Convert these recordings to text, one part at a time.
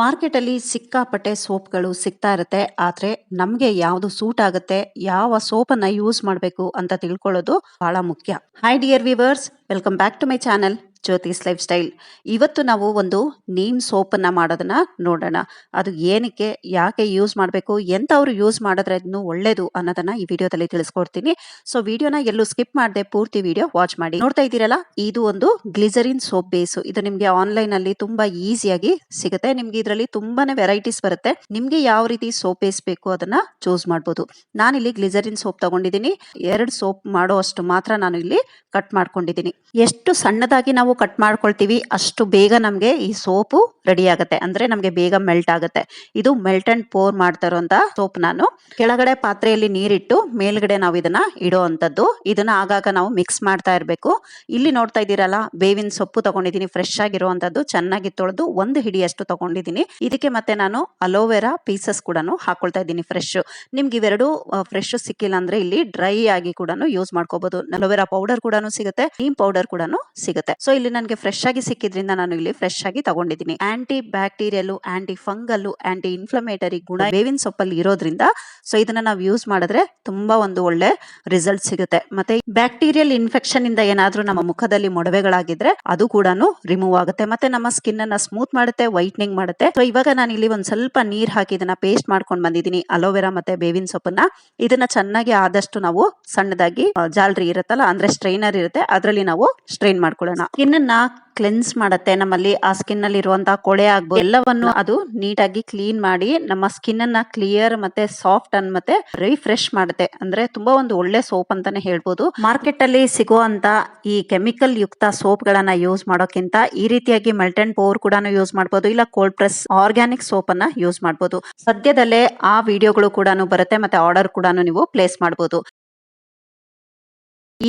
ಮಾರ್ಕೆಟಲ್ಲಿ ಸಿಕ್ಕಾಪಟ್ಟೆ ಸೋಪ್ಗಳು ಸಿಗ್ತಾ ಇರುತ್ತೆ. ಆದರೆ ನಮಗೆ ಯಾವುದು ಸೂಟ್ ಆಗುತ್ತೆ, ಯಾವ ಸೋಪನ್ನು ಯೂಸ್ ಮಾಡಬೇಕು ಅಂತ ತಿಳ್ಕೊಳ್ಳೋದು ಬಹಳ ಮುಖ್ಯ. Hi dear viewers welcome back to my channel Jyothi's lifestyle ಇವತ್ತು ನಾವು ಒಂದು ನೀಮ್ ಸೋಪನ್ನು ಮಾಡೋದನ್ನ ನೋಡೋಣ. ಅದು ಏನಕ್ಕೆ, ಯಾಕೆ ಯೂಸ್ ಮಾಡಬೇಕು, ಎಂಥವ್ರು ಯೂಸ್ ಮಾಡಿದ್ರೆ ಅದನ್ನು ಒಳ್ಳೇದು ಅನ್ನೋದನ್ನ ಈ ವಿಡಿಯೋದಲ್ಲಿ ತಿಳಿಸ್ಕೊಡ್ತೀನಿ. ಸೊ, ವಿಡಿಯೋನ ಎಲ್ಲೂ ಸ್ಕಿಪ್ ಮಾಡದೆ ಪೂರ್ತಿ ವಿಡಿಯೋ ವಾಚ್ ಮಾಡಿ. ನೋಡ್ತಾ ಇದ್ದೀರಲ್ಲ, ಇದು ಒಂದು ಗ್ಲಿಸರಿನ್ ಸೋಪ್ ಬೇಸು. ಇದು ನಿಮಗೆ ಆನ್ಲೈನ್ ಅಲ್ಲಿ ತುಂಬಾ ಈಸಿಯಾಗಿ ಸಿಗುತ್ತೆ. ನಿಮ್ಗೆ ಇದರಲ್ಲಿ ತುಂಬಾನೇ ವೆರೈಟೀಸ್ ಬರುತ್ತೆ. ನಿಮ್ಗೆ ಯಾವ ರೀತಿ ಸೋಪ್ ಬೇಸ್ ಬೇಕು ಅದನ್ನ ಚೂಸ್ ಮಾಡ್ಬೋದು. ನಾನಿಲ್ಲಿ ಗ್ಲಿಸರಿನ್ ಸೋಪ್ ತಗೊಂಡಿದ್ದೀನಿ. ಎರಡು ಸೋಪ್ ಮಾಡೋ ಅಷ್ಟು ಮಾತ್ರ ನಾನು ಇಲ್ಲಿ ಕಟ್ ಮಾಡ್ಕೊಂಡಿದ್ದೀನಿ. ಎಷ್ಟು ಸಣ್ಣದಾಗಿ ನಾವು ಕಟ್ ಮಾಡ್ಕೊಳ್ತೀವಿ, ಅಷ್ಟು ಬೇಗ ನಮಗೆ ಈ ಸೋಪು ರೆಡಿ ಆಗುತ್ತೆ. ಅಂದ್ರೆ ನಮಗೆ ಬೇಗ ಮೆಲ್ಟ್ ಆಗುತ್ತೆ. ಇದು ಮೆಲ್ಟ್ ಅಂಡ್ ಪೋರ್ ಮಾಡ್ತಾ ಇರುವಂತ ಸೋಪ್ ನಾನು. ಕೆಳಗಡೆ ಪಾತ್ರೆಯಲ್ಲಿ ನೀರಿಟ್ಟು, ಮೇಲ್ಗಡೆ ನಾವು ಇದನ್ನ ಇಡೋ ಅಂತದ್ದು ಇದನ್ನ ಆಗಾಗ ನಾವು ಮಿಕ್ಸ್ ಮಾಡ್ತಾ ಇರಬೇಕು. ಇಲ್ಲಿ ನೋಡ್ತಾ ಇದ್ದೀರಲ್ಲ, ಬೇವಿನ ಸೊಪ್ಪು ತಗೊಂಡಿದ್ದೀನಿ ಫ್ರೆಶ್ ಆಗಿರುವಂತದ್ದು ಚೆನ್ನಾಗಿ ತೊಳೆದು ಒಂದು ಹಿಡಿಯಷ್ಟು ತಗೊಂಡಿದ್ದೀನಿ. ಇದಕ್ಕೆ ಮತ್ತೆ ನಾನು ಅಲೋವೆರಾ ಪೀಸಸ್ ಕೂಡ ಹಾಕೊಳ್ತಾ ಇದ್ದೀನಿ ಫ್ರೆಶ್ ನಿಮ್ಗೆ ಇವೆರಡು ಫ್ರೆಶ್ ಸಿಕ್ಕಿಲ್ಲ ಅಂದ್ರೆ ಇಲ್ಲಿ ಡ್ರೈ ಆಗಿ ಕೂಡ ಯೂಸ್ ಮಾಡ್ಕೋಬಹುದು ಅಲೋವೆರಾ ಪೌಡರ್ ಕೂಡ ಸಿಗುತ್ತೆ ನೀಮ್ ಪೌಡರ್ ಕೂಡ ಸಿಗುತ್ತೆ. ಸೊ ಇಲ್ಲಿ ನನಗೆ ಫ್ರೆಶ್ ಆಗಿ ಸಿಕ್ಕಿದ್ರಿಂದ ನಾನು ಇಲ್ಲಿ ಫ್ರೆಶ್ ಆಗಿ ತಗೊಂಡಿದ್ದೀನಿ. Anti bacterial anti fungal anti inflammatory ಗುಣ ಬೇವಿನ ಸೊಪ್ಪಲ್ಲಿ ಇರೋದ್ರಿಂದ ಸೊ ಇದನ್ನ ನಾವು ಯೂಸ್ ಮಾಡಿದ್ರೆ ತುಂಬಾ ಒಂದು ಒಳ್ಳೆ ರಿಸಲ್ಟ್ ಸಿಗುತ್ತೆ. ಮತ್ತೆ ಬ್ಯಾಕ್ಟೀರಿಯಲ್ ಇನ್ಫೆಕ್ಷನ್ ಇಂದ ಏನಾದ್ರೂ ನಮ್ಮ ಮುಖದಲ್ಲಿ ಮೊಡವೆಗಳಾಗಿದ್ರೆ ಅದು ಕೂಡ ರಿಮೂವ್ ಆಗುತ್ತೆ. ಮತ್ತೆ ನಮ್ಮ ಸ್ಕಿನ್ ಅನ್ನ ಸ್ಮೂತ್ ಮಾಡುತ್ತೆ ವೈಟ್ನಿಂಗ್ ಮಾಡುತ್ತೆ. ಸೊ ಇವಾಗ ನಾನು ಇಲ್ಲಿ ಒಂದ್ ಸ್ವಲ್ಪ ನೀರ್ ಹಾಕಿ ಇದನ್ನ ಪೇಸ್ಟ್ ಮಾಡ್ಕೊಂಡು ಬಂದಿದ್ದೀನಿ. ಅಲೋವೆರಾ ಮತ್ತೆ ಬೇವಿನ ಸೊಪ್ಪನ್ನ. ಇದನ್ನ ಚೆನ್ನಾಗಿ ಆದಷ್ಟು ನಾವು ಸಣ್ಣದಾಗಿ ಜಾಲರಿ ಇರುತ್ತಲ್ಲ, ಅಂದ್ರೆ ಸ್ಟ್ರೈನರ್ ಇರುತ್ತೆ. ಅದರಲ್ಲಿ ನಾವು ಸ್ಟ್ರೈನ್ ಮಾಡ್ಕೊಳ್ಳೋಣ. ಸ್ಕಿನ್ ಅನ್ನ ಕ್ಲೆನ್ಸ್ ಮಾಡುತ್ತೆ. ನಮ್ಮಲ್ಲಿ ಆ ಸ್ಕಿನ್ ಅಲ್ಲಿ ಇರುವಂತಹ ಕೊಳೆ ಆಗ್ಬೋದು. ಎಲ್ಲವನ್ನು ಅದು ನೀಟಾಗಿ ಕ್ಲೀನ್ ಮಾಡಿ ನಮ್ಮ ಸ್ಕಿನ್ ಅನ್ನ ಕ್ಲಿಯರ್ ಮತ್ತೆ ಸಾಫ್ಟ್ ಅನ್ ಮತ್ತೆ ರಿಫ್ರೆಶ್ ಮಾಡುತ್ತೆ. ಅಂದ್ರೆ ತುಂಬಾ ಒಂದು ಒಳ್ಳೆ ಸೋಪ್ ಅಂತಾನೆ ಹೇಳ್ಬೋದು. ಮಾರ್ಕೆಟ್ ಅಲ್ಲಿ ಸಿಗುವಂತ ಈ ಕೆಮಿಕಲ್ ಯುಕ್ತ ಸೋಪ್ ಗಳನ್ನ ಯೂಸ್ ಮಾಡೋಕ್ಕಿಂತ ಈ ರೀತಿಯಾಗಿ ಮಲ್ಟನ್ ಪೋರ್ ಕೂಡ ಯೂಸ್ ಮಾಡಬಹುದು ಇಲ್ಲ ಕೋಲ್ಡ್ ಪ್ರೆಸ್ ಆರ್ಗ್ಯಾನಿಕ್ ಸೋಪ್ ಅನ್ನ ಯೂಸ್ ಮಾಡಬಹುದು ಸದ್ಯದಲ್ಲೇ ಆ ವಿಡಿಯೋಗಳು ಕೂಡ ಬರುತ್ತೆ. ಮತ್ತೆ ಆರ್ಡರ್ ಕೂಡ ನೀವು ಪ್ಲೇಸ್ ಮಾಡಬಹುದು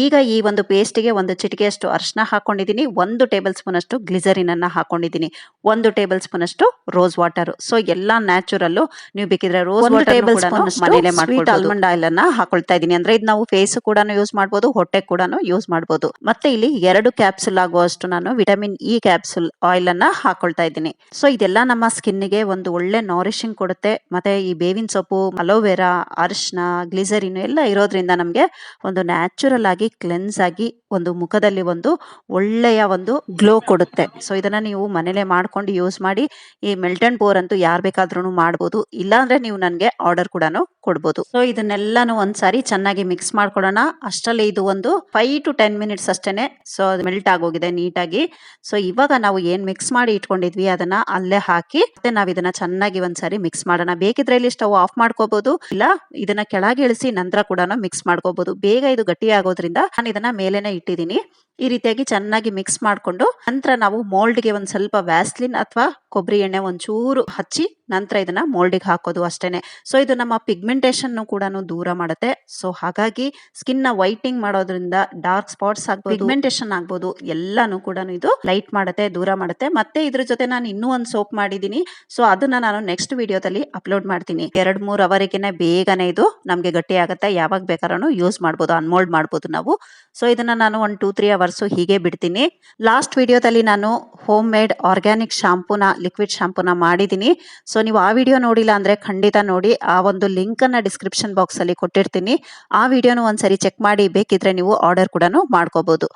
ಈಗ ಈ ಒಂದು ಪೇಸ್ಟ್ಗೆ ಒಂದು ಚಿಟಿಕೆಯಷ್ಟು ಅರಿಶಿನ ಹಾಕೊಂಡಿದ್ದೀನಿ ಒಂದು ಟೇಬಲ್ ಸ್ಪೂನ್ ಅಷ್ಟು ಗ್ಲಿಸರಿನ್ ಅನ್ನ ಹಾಕೊಂಡಿದ್ದೀನಿ ಒಂದು ಟೇಬಲ್ ಸ್ಪೂನ್ ಅಷ್ಟು ರೋಸ್ ವಾಟರ್. ಸೊ ಎಲ್ಲ ನ್ಯಾಚುರಲ್ ನೀವು ಬೇಕಿದ್ರೆ ರೋಸ್ ಟೇಬಲ್ ಸ್ಪೂನ್ ಮನೇಲೆ ಅಷ್ಟು ಆಲ್ಮಂಡ್ ಆಯಿಲ್ ಅನ್ನ ಹಾಕೊಳ್ತಾ ಇದ್ದೀನಿ. ಅಂದ್ರೆ ಇದು ನಾವು ಫೇಸ್ ಕೂಡ ಯೂಸ್ ಮಾಡಬಹುದು ಹೊಟ್ಟೆ ಕೂಡ ಯೂಸ್ ಮಾಡಬಹುದು ಮತ್ತೆ ಇಲ್ಲಿ ಎರಡು ಕ್ಯಾಪ್ಸುಲ್ ಆಗುವಷ್ಟು ನಾನು ವಿಟಮಿನ್ ಇ ಕ್ಯಾಪ್ಸುಲ್ ಆಯಿಲ್ ಅನ್ನ ಹಾಕೊಳ್ತಾ ಇದ್ದೀನಿ. ಸೊ ಇದೆಲ್ಲ ನಮ್ಮ ಸ್ಕಿನ್ಗೆ ಒಂದು ಒಳ್ಳೆ ನಾರಿಶಿಂಗ್ ಕೊಡುತ್ತೆ. ಮತ್ತೆ ಈ ಬೇವಿನ ಸೊಪ್ಪು ಅಲೋವೆರಾ ಅರಿಶಿನ ಗ್ಲಿಸರಿನ್ ಎಲ್ಲ ಇರೋದ್ರಿಂದ ನಮಗೆ ಒಂದು ನ್ಯಾಚುರಲ್ ಆಗಿ ಕ್ಲೆನ್ಸ್ ಆಗಿ ಒಂದು ಮುಖದಲ್ಲಿ ಒಂದು ಒಳ್ಳೆಯ ಒಂದು ಗ್ಲೋ ಕೊಡುತ್ತೆ. ಸೊ ಇದನ್ನ ನೀವು ಮನೇಲೆ ಮಾಡ್ಕೊಂಡು ಯೂಸ್ ಮಾಡಿ, ಈ ಮೆಲ್ಟನ್ ಪೋರ್ ಅಂತೂ ಯಾರು ಬೇಕಾದ್ರೂ ಮಾಡ್ಬೋದು. ಇಲ್ಲಾಂದ್ರೆ ನೀವು ನನಗೆ ಆರ್ಡರ್ ಕೂಡ ಕೊಡ್ಬೋದು. ಸೊ ಇದನ್ನೆಲ್ಲಾನು ಒಂದ್ಸಾರಿ ಚೆನ್ನಾಗಿ ಮಿಕ್ಸ್ ಮಾಡ್ಕೊಳ್ಳೋಣ. ಅಷ್ಟರಲ್ಲಿ ಇದು ಒಂದು ಫೈವ್ ಟು ಟೆನ್ ಮಿನಿಟ್ಸ್ ಅಷ್ಟೇನೆ ಸೊ ಮೆಲ್ಟ್ ಆಗೋಗಿದೆ ನೀಟಾಗಿ. ಸೊ ಇವಾಗ ನಾವು ಏನ್ ಮಿಕ್ಸ್ ಮಾಡಿ ಇಟ್ಕೊಂಡಿದ್ವಿ ಅದನ್ನ ಅಲ್ಲೇ ಹಾಕಿ, ಮತ್ತೆ ನಾವ್ ಇದನ್ನ ಚೆನ್ನಾಗಿ ಒಂದ್ಸಾರಿ ಮಿಕ್ಸ್ ಮಾಡೋಣ. ಬೇಕಿದ್ರೆ ಇಲ್ಲಿ ಸ್ಟವ್ ಆಫ್ ಮಾಡ್ಕೋಬಹುದು ಇಲ್ಲ, ಇದನ್ನ ಕೆಳಗೆ ಇಳಿಸಿ ನಂತರ ಕೂಡ ಮಿಕ್ಸ್ ಮಾಡ್ಕೋಬಹುದು ಬೇಗ ಇದು ಗಟ್ಟಿ ಆಗೋದ್ರಿಂದ ನಾನು ಇದನ್ನ ಮೇಲೆನೆ ಇಟ್ಟಿದ್ದೀನಿ. ಈ ರೀತಿಯಾಗಿ ಚೆನ್ನಾಗಿ ಮಿಕ್ಸ್ ಮಾಡ್ಕೊಂಡು ನಂತರ ನಾವು ಮೋಲ್ಡ್ಗೆ ಒಂದು ಸ್ವಲ್ಪ ವ್ಯಾಸ್ಲಿನ್ ಅಥವಾ ಕೊಬ್ಬರಿ ಎಣ್ಣೆ ಒಂಚೂರು ಹಚ್ಚಿ ನಂತರ ಇದನ್ನ ಮೋಲ್ಡಿಗೆ ಹಾಕೋದು ಅಷ್ಟೇನೆ. ಸೊ ಇದು ನಮ್ಮ ಪಿಗ್ಮೆಂಟೇಷನ್ ಕೂಡ ದೂರ ಮಾಡುತ್ತೆ. ಸೊ ಹಾಗಾಗಿ ಸ್ಕಿನ್ನ ವೈಟಿಂಗ್ ಮಾಡೋದ್ರಿಂದ ಡಾರ್ಕ್ ಸ್ಪಾಟ್ಸ್ ಆಗ್ಬೋದು ಪಿಗ್ಮೆಂಟೇಷನ್ ಆಗ್ಬೋದು, ಎಲ್ಲಾನು ಕೂಡ ಇದು ಲೈಟ್ ಮಾಡುತ್ತೆ, ದೂರ ಮಾಡುತ್ತೆ. ಮತ್ತೆ ಇದ್ರ ಜೊತೆ ನಾನು ಇನ್ನೂ ಒಂದು ಸೋಪ್ ಮಾಡಿದ್ದೀನಿ ಸೊ ಅದನ್ನ ನಾನು ನೆಕ್ಸ್ಟ್ ವಿಡಿಯೋದಲ್ಲಿ ಅಪ್ಲೋಡ್ ಮಾಡ್ತೀನಿ. ಎರಡ್ ಮೂರ್ ಅವರಿಗೆನೆ ಬೇಗನೆ ಇದು ನಮ್ಗೆ ಗಟ್ಟಿ ಆಗುತ್ತೆ ಯಾವಾಗ ಬೇಕಾದ್ರೂ ಯೂಸ್ ಮಾಡ್ಬೋದು ಅನ್ಮೋಲ್ಡ್ ಮಾಡ್ಬೋದು ನಾವು. ಸೊ ಇದನ್ನ ನಾನು ಒಂದು ಟೂ ತ್ರೀ ಅವರ್ಸ್ ಹೀಗೆ ಬಿಡ್ತೀನಿ. ಲಾಸ್ಟ್ ವಿಡಿಯೋದಲ್ಲಿ ನಾನು ಹೋಮ್ ಮೇಡ್ ಆರ್ಗ್ಯಾನಿಕ್ ಶಾಂಪೂನ ಲಿಕ್ವಿಡ್ ಶಾಂಪೂನ ಮಾಡಿದ್ದೀನಿ. ಸೊ ನೀವು ಆ ವಿಡಿಯೋ ನೋಡಿಲ್ಲ ಅಂದ್ರೆ ಖಂಡಿತ ನೋಡಿ. ಆ ಒಂದು ಲಿಂಕ್ ಅನ್ನ ಡಿಸ್ಕ್ರಿಪ್ಷನ್ ಬಾಕ್ಸ್ ಅಲ್ಲಿ ಕೊಟ್ಟಿರ್ತೀನಿ. ಆ ವಿಡಿಯೋನು ಒಂದ್ಸರಿ ಚೆಕ್ ಮಾಡಿ ಬೇಕಿದ್ರೆ ನೀವು ಆರ್ಡರ್ ಕೂಡ ಮಾಡ್ಕೋಬಹುದು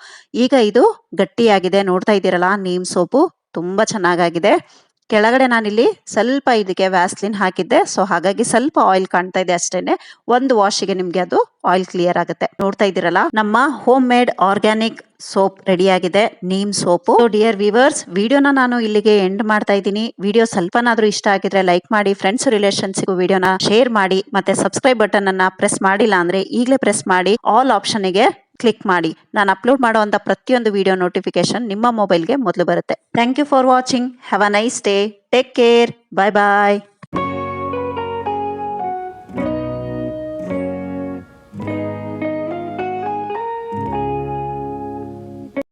ಈಗ ಇದು ಗಟ್ಟಿಯಾಗಿದೆ. ನೋಡ್ತಾ ಇದ್ದೀರಲ್ಲ ನೀಮ್ ಸೋಪು ತುಂಬಾ ಚೆನ್ನಾಗಾಗಿದೆ. ಕೆಳಗಡೆ ನಾನಿಲ್ಲಿ ಸ್ವಲ್ಪ ಇದಕ್ಕೆ ವ್ಯಾಸ್ಲಿನ್ ಹಾಕಿದ್ದೆ. ಸೊ ಹಾಗಾಗಿ ಸ್ವಲ್ಪ ಆಯಿಲ್ ಕಾಣ್ತಾ ಇದೆ ಅಷ್ಟೇನೆ. ಒಂದು ವಾಶಿಗೆ ನಿಮ್ಗೆ ಅದು ಆಯಿಲ್ ಕ್ಲಿಯರ್ ಆಗುತ್ತೆ. ನೋಡ್ತಾ ಇದ್ದೀರಲ್ಲ, ನಮ್ಮ homemade organic soap ready ಆಗಿದೆ ನೀಮ್ ಸೋಪು ಡಿಯರ್ ವಿವರ್ಸ್ ವಿಡಿಯೋನ ನಾನು ಇಲ್ಲಿಗೆ ಎಂಡ್ ಮಾಡ್ತಾ ಇದ್ದೀನಿ. ವಿಡಿಯೋ ಸ್ವಲ್ಪನಾದ್ರೂ ಇಷ್ಟ ಆಗಿದ್ರೆ ಲೈಕ್ ಮಾಡಿ ಫ್ರೆಂಡ್ಸ್ ರಿಲೇಷನ್ಸ್ಗೂ ವಿಡಿಯೋನ ಶೇರ್ ಮಾಡಿ, ಮತ್ತೆ ಸಬ್ಸ್ಕ್ರೈಬ್ ಬಟನ್ ಅನ್ನ ಪ್ರೆಸ್ ಮಾಡಿಲ್ಲ ಅಂದ್ರೆ ಈಗಲೇ ಪ್ರೆಸ್ ಮಾಡಿ. ಆಲ್ ಆಪ್ಷನ್ಗೆ ಕ್ಲಿಕ್ ಮಾಡಿ. ನಾನು ಅಪ್ಲೋಡ್ ಮಾಡುವಂತ ಪ್ರತಿಯೊಂದು ವಿಡಿಯೋ ನೋಟಿಫಿಕೇಶನ್ ನಿಮ್ಮ ಮೊಬೈಲ್ಗೆ ಮೊದಲು ಬರುತ್ತೆ. Thank you for watching have a nice day take care bye bye